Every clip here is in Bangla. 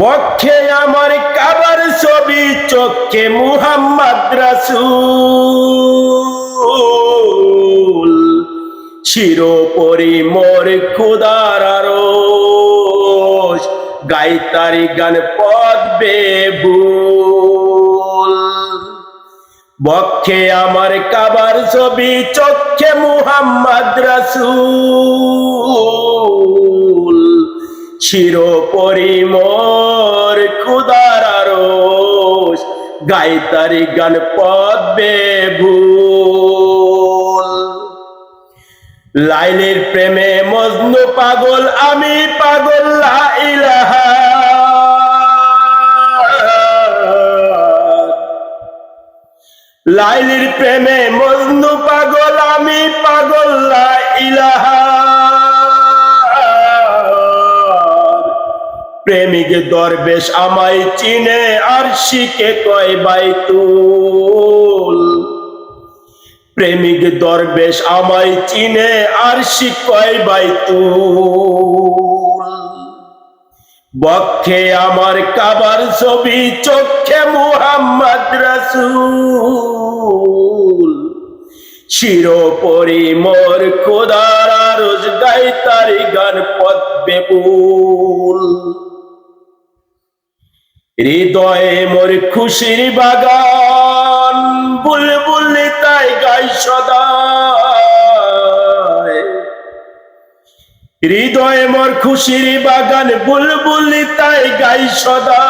বক্ষে আমার কাবার ছবি, চোখে মুহাম্মদ রাসূল। শিরোপরি মোর খুদার গাইতারি গান পদ বেবুল বক্ষে আমার কাবার ছবি, চোখে মুহাম্মদ রাসূল। শিরোপরি মোর খুদার আরশ গাইতারি গান পদ বেবুল লাইলের প্রেমে মজনু পাগল, আমি পাগল, লা ইলাহা লাইলির প্রেমে মজনু পাগল, আমি পাগল, লা ইলাহা প্রেমিক দরবেশ আমায় চিনে আর শিখে কয় বাইতুল। প্রেমিক দরবেশ আমায় চিনে আর শিখয় বাইতুল। বক্ষে আমার কাবার ছবি চোখে মুহাম্মদ রাসূল। শিরোপরি মোর খোদার আরজ গাই তারি গান পদ বেপুল হৃদয়ে মোর খুশির বাগান, বুলবুল তাই গাই সদা হৃদয়ে মোর খুশির বাগান, বুলবুল তাই গাই সদা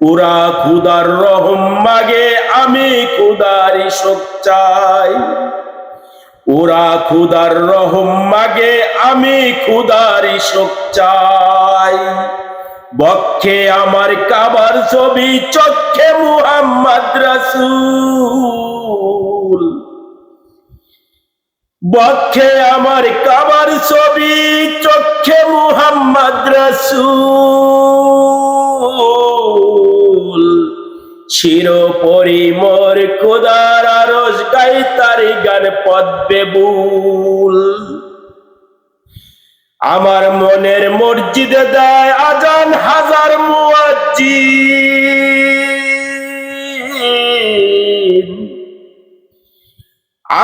পুরা খুদার রহম মাগে আমি খুদারি শোক চাই। ওরা খুদার রহম মাগে, আমি খুদারি শোক চাই। বক্ষে আমার কাবার ছবি, চক্ষে মুহাম্মদ রাসূল। বক্ষে আমার কাবার ছবি, চক্ষে মুহাম্মদ রাসূল। শিরোপরি মোর খোদার আরজ গাই তারি গান পদ্মে বুল। আমার মনের মসজিদে দেয় আজান হাজার মুয়াজ্জি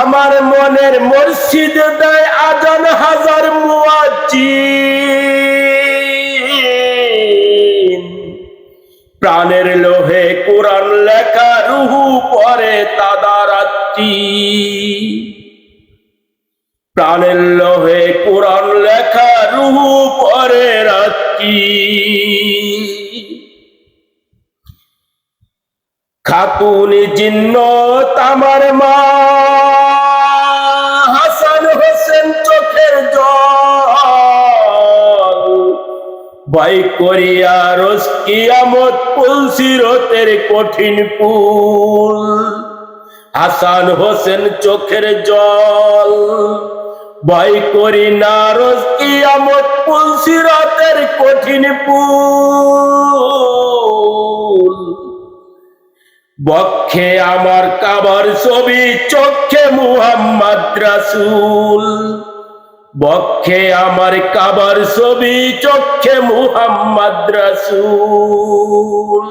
আমার মনের মসজিদে দেয় আজান হাজার মুয়াজ্জিন। প্রাণের লোহে কোরআন লেখা রুহু পরে প্রাণের লোহে কোরআন লেখা রুহু পরে রাত্রি। খাতুনি জিন্নত আমার মা, হাসান হোসেন চোখের জল। ভাই করিয়া রোজ কিয়ামত পুল সিরতের কঠিন পুল হাসান হোসেন চোখের জল। ভাই করি না রোজ কিয়ামত পুল সিরতের কঠিন পুল। বক্ষে আমার কাবার ছবি, চোখে মুহাম্মদ রাসূল। বক্ষে আমার কাবার ছবি, চোখে মুহাম্মদ রাসূল।